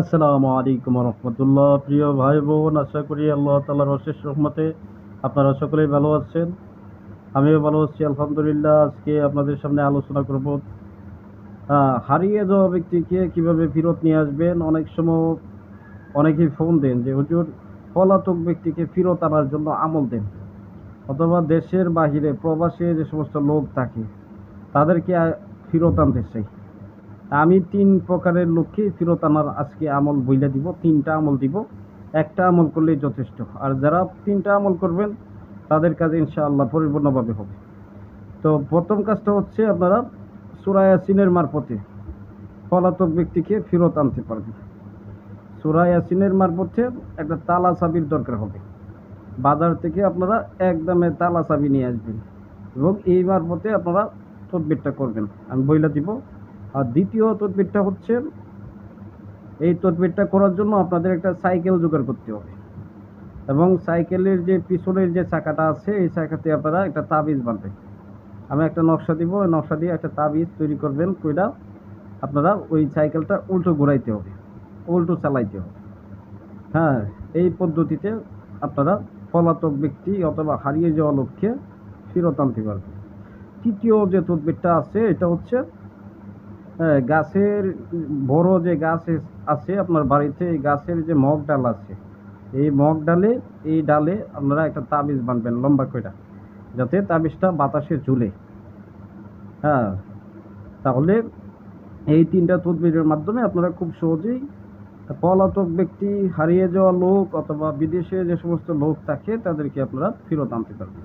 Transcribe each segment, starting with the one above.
আসসালামু আলাইকুম রহমতুল্লাহ। প্রিয় ভাই বোন আশা করি আল্লাহ তালার অশেষ রহমতে আপনারা সকলেই ভালো আছেন। আমিও ভালো আছি, আলহামদুলিল্লাহ। আজকে আপনাদের সামনে আলোচনা করব হারিয়ে যাওয়া ব্যক্তিকে কীভাবে ফেরত নিয়ে আসবেন? অনেক সময় অনেকেই ফোন দেন যে, হুজুর, পলাতক ব্যক্তিকে ফেরত আনার জন্য আমল দেন। অথবা দেশের বাহিরে, প্রবাসে যে সমস্ত লোক থাকে, তাদেরকে ফেরত আনতে চাই। আমি তিন প্রকারের লক্ষ্যে ফেরত আনার আজকে আমল বইলে দিব, তিনটা আমল দিব। একটা আমল করলেই যথেষ্ট। আর যারা তিনটা আমল করবেন, তাদের কাজ ইনশাআল্লাহ পরিপূর্ণভাবে হবে। তো প্রথম কাজটা হচ্ছে আপনারা সুরায়াসিনের মারফতে পলাতক ব্যক্তিকে ফেরত আনতে পারবেন। সুরায়াসিনের মারফতে একটা তালা চাবির দরকার হবে। বাজার থেকে আপনারা একদমে তালা চাবি নিয়ে আসবেন এবং এই মারফতে আপনারা তদবিরটা করবেন। আমি বইলা দিব আর দ্বিতীয় তদবিরটা হচ্ছে, এই তদবিরটা করার জন্য আপনাদের একটা সাইকেল জোগাড় করতে হবে। এবং সাইকেলের যে পিছনের যে চাকাটা আছে, এই চাকাতে আপনারা একটা তাবিজ বাঁধবেন। আমি একটা নকশা দিব, ওই নকশা দিয়ে একটা তাবিজ তৈরি করবেন, কইরা আপনারা ওই সাইকেলটা উল্টো ঘোরাইতে হবে, উল্টো চালাইতে হবে। হ্যাঁ এই পদ্ধতিতে আপনারা পলাতক ব্যক্তি অথবা হারিয়ে যাওয়া লোককে ফেরত আনতে পারবেন। তৃতীয় যে তদবিরটা আছে, এটা হচ্ছে হ্যাঁ, গাছের বড় যে গাছ আছে আপনার বাড়িতে এই গাছের যে মগ ডাল আছে এই মগ ডালে এই ডালে আপনারা একটা তাবিজ বানবেন লম্বা কইরা যাতে তাবিজটা বাতাসে ঝুলে হ্যাঁ তাহলে এই তিনটা তদবিরের মাধ্যমে আপনারা খুব সহজেই পলাতক ব্যক্তি হারিয়ে যাওয়া লোক অথবা বিদেশে যে সমস্ত লোক থাকে তাদেরকে আপনারা ফেরত আনতে পারবেন।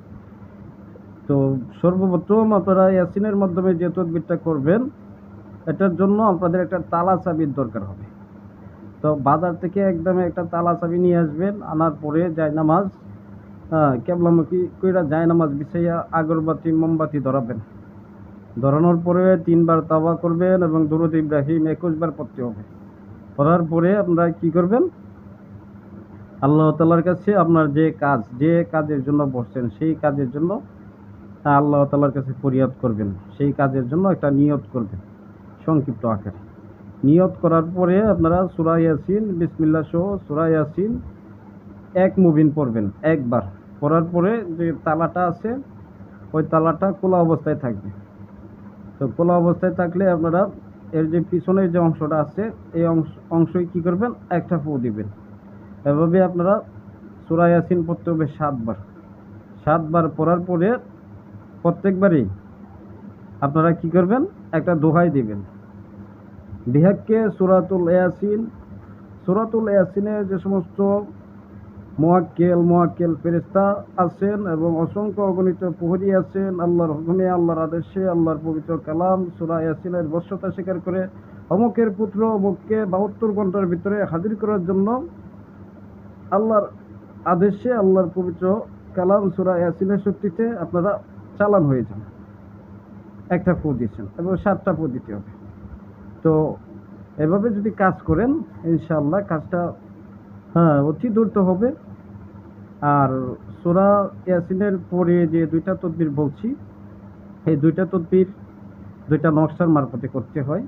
তো সর্বপ্রথম আপনারা ইয়াসিনের মাধ্যমে যে তদবিরটা করবেন এটার জন্য আপনাদের একটা তালা চাবির দরকার হবে। তো বাজার থেকে একদম একটা তালা চাবি নিয়ে আসবেন, আনার পরে জায়নামাজ কেবলামুখী কইরা জায়নামাজ বিছাইয়া আগরবাতি, মোমবাতি ধরাবেন। ধরানোর পরে তিনবার তাওয়া করবেন এবং দুরুদ ইব্রাহিম একুশবার পড়তে হবে। পড়ার পরে আপনারা কি করবেন? আল্লাহ তালার কাছে আপনার যে কাজ, যে কাজের জন্য বসছেন, সেই কাজের জন্য আল্লাহ তালার কাছে ফরিয়াদ করবেন। সেই কাজের জন্য একটা নিয়ত করবেন। সংক্ষিপ্ত আকারে। নিয়ত করার পরে আপনারা সুরা ইয়াসিন বিসমিল্লা সহ সুরা ইয়াসিন এক মুবিন পড়বেন, একবার। পড়ার পরে যে তালাটা আছে, ওই তালাটা খোলা অবস্থায় থাকবে। তো খোলা অবস্থায় থাকলে আপনারা এর যে পিছনের যে অংশটা আছে, এই অংশ, অংশই কী করবেন? একটা ফু দিবেন। এভাবে আপনারা সুরা ইয়াসিন পড়তে হবে সাতবার। সাতবার পড়ার পরে প্রত্যেকবারই আপনারা কি করবেন? একটা দোহাই দিবেন। বিহাককে সুরাতুল ইয়াসিন। সুরাতুল ইয়াসিনের যে সমস্ত মোয়াক্কেল মোয়াক্কেল ফেরেস্তা আছেন এবং অসংখ্য অগণিত প্রহরী আছেন, আল্লাহর হুকুমে, আল্লাহর আদেশে, আল্লাহর পবিত্র কালাম, সুরা ইয়াসিনের বশ্যতা স্বীকার করে অমুকের পুত্র অমুককে বাহাত্তর ঘণ্টার ভিতরে হাজির করার জন্য আল্লাহর আদেশে, আল্লাহর পবিত্র কালাম, সুরা ইয়াসিনের শক্তিতে আপনারা চালান হয়ে যান। একটা ফু দিচ্ছেন এবং সাতটা ফু দিতে হবে। তো এভাবে যদি কাজ করেন ইনশাল্লাহ কাজটা হ্যাঁ অতি দ্রুত হবে। আর সোরা ইয়াসিনের পরে যে দুইটা তদবির বলছি, এই দুইটা তদবির, দুইটা নকশার মারফতে করতে হয়।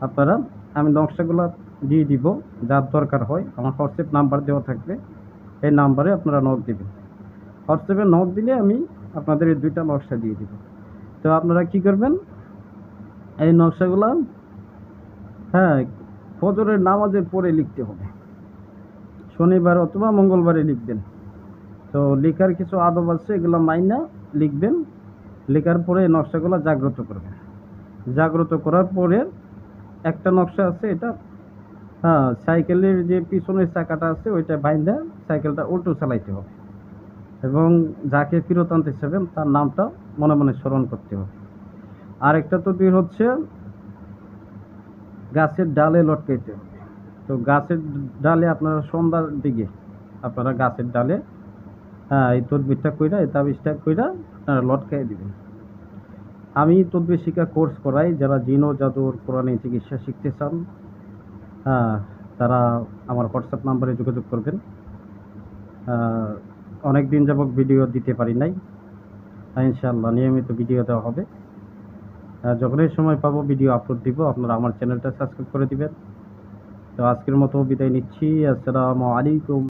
আপনারা, আমি নকশাগুলো দিয়ে দিব, যার দরকার হয়। আমার হোয়াটসঅ্যাপ নাম্বার দেওয়া থাকবে, এই নাম্বারে আপনারা নক দিবেন। হোয়াটসঅ্যাপে নক দিলে আমি আপনাদের এই দুইটা নকশা দিয়ে দিব। তো আপনারা কি করবেন? এই নকশাগুলো হ্যাঁ ফজরের নামাজের পরে লিখতে হবে। শনিবার অথবা মঙ্গলবারে লিখবেন। তো লেখার কিছু আদব আছে, এগুলো মাইনা লিখবেন। লেখার পরে নকশাগুলো জাগ্রত করবেন। জাগ্রত করার পরে একটা নকশা আছে, এটা হ্যাঁ সাইকেলের যে পিছনের চাকাটা আছে, ওইটা বাইন্দা সাইকেলটা উল্টো চালাইতে হবে। এবং যাকে ফেরত আনতে চাইবেন, তার নামটা মনে মনে স্মরণ করতে হবে। আরেকটা তদবির হচ্ছে গাছের ডালে লটকাইতে হবে। তো গাছের ডালে আপনারা সন্ধ্যার দিকে আপনারা গাছের ডালে হ্যাঁ এই তদবিরটা কইরা, এই তাবিজটা কইরা আপনারা লটকাই দিবেন। আমি তদবির শিক্ষা কোর্স করাই, যারা জিন জাদুর কোরআনে চিকিৎসা শিখতে চান হ্যাঁ তারা আমার হোয়াটসঅ্যাপ নাম্বারে যোগাযোগ করবেন। অনেক দিন যাবত ভিডিও দিতে পারি নাই। ইনশাআল্লাহ নিয়মিত ভিডিও দেওয়া হবে। যখনই সময় পাবো ভিডিও আপলোড দিব, আপনারা আমার চ্যানেলটা সাবস্ক্রাইব করে দিবেন। তো আজকের মতো বিদায় নিচ্ছি, আসসালামু আলাইকুম।